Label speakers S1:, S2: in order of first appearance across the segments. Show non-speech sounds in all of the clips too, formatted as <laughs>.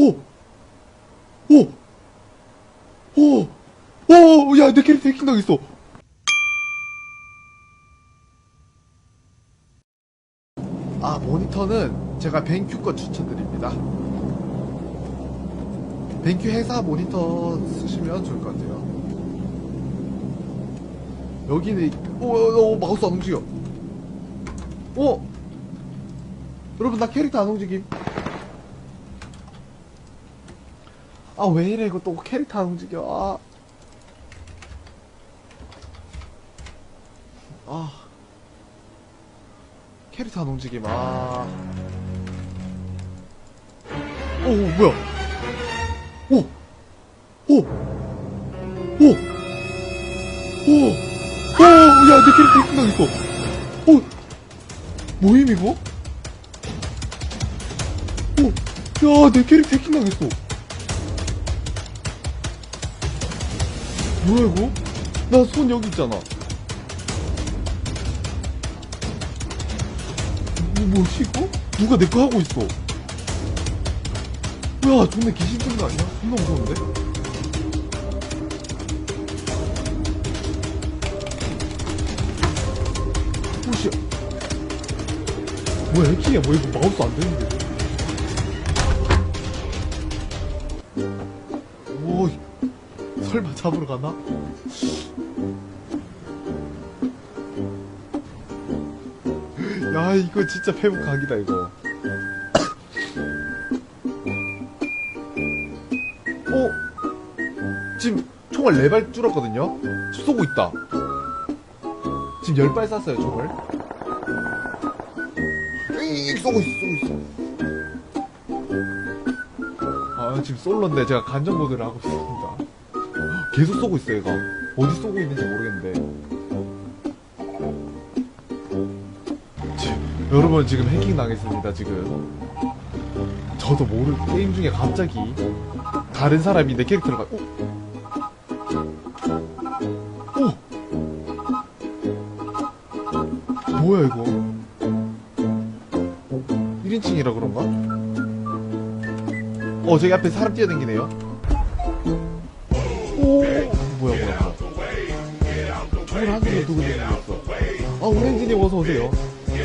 S1: 오! 오! 오! 오! 야, 내 캐릭터 해킹 당했어! 아, 모니터는 제가 벤큐 거 추천드립니다. 벤큐 회사 모니터 쓰시면 좋을 것 같아요. 여기는, 오, 오, 오, 마우스 안 움직여. 오! 여러분, 나 캐릭터 안 움직임. 아, 왜 이래, 이거 또 캐릭터 안 움직여. 아. 아. 캐릭터 안 움직임, 아. 오, 오, 뭐야. 오! 오! 오! 오! 오! 야, 내 캐릭터 해킹 당했어. 오! 뭐임, 이거? 오! 야, 내 캐릭터 해킹 당했어. 뭐야, 이거? 나 손 여기 있잖아. 뭐, 뭐지, 이거? 누가 내 거 하고 있어. 야, 존나 귀신 뜬거 아니야? 존나 무서운데? 오씨. 뭐야, 해킹이야? 뭐 이거 마우스 안 되는데. 설마 잡으러 가나? 야, 이거 진짜 페북 각이다, 이거. 어? 지금 총알 4발 줄었거든요? 쏘고 있다. 지금 10발 쐈어요, 총을. 이 쏘고 있어, 쏘고 있어. 아, 지금 솔로인데 제가 간접 모드를 하고 있습니다. 계속 쏘고 있어요, 얘가. 어디 쏘고 있는지 모르겠는데. 지금, 여러분, 지금 해킹 당했습니다, 지금. 저도 모르, 게임 중에 갑자기 다른 사람이 내 캐릭터를 가, 오! 오! 뭐야, 이거? 1인칭이라 그런가? 어, 저기 앞에 사람 뛰어다니네요. 오! 뭐야, 뭐야, 뭐야. 저걸 하는데 누구 되겠어? 아, 오렌지님 어서 오세요.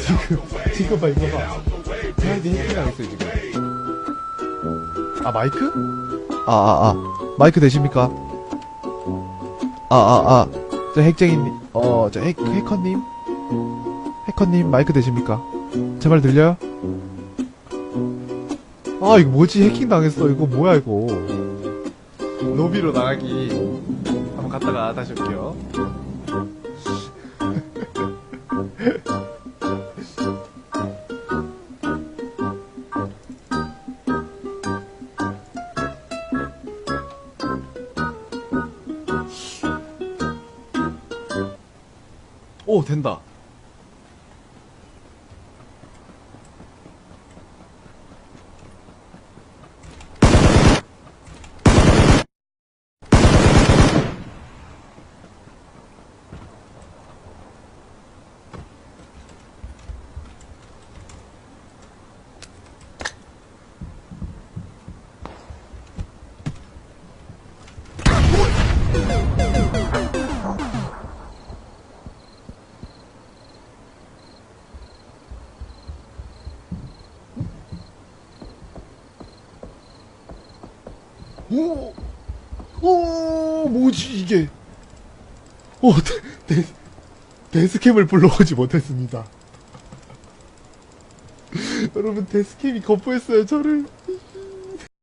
S1: 지금, 지금 봐, 이거 봐. 제한테 해킹 당했어요, 지금. 아, 마이크? 아, 아, 아. 마이크 되십니까? 아, 아, 아. 저 핵쟁이님, 어, 저 핵, 해커님? 해커님, 마이크 되십니까? 제 말 들려요? 아, 이거 뭐지? 해킹 당했어. 이거 뭐야, 이거. 로비로 나가기. 한번 갔다가 다시 올게요. <laughs> 오, 된다. 오, 오, 뭐지 이게? 오, 데, 데, 데스캠을 불러오지 못했습니다. <laughs> 여러분 데스캠이 거부했어요 저를.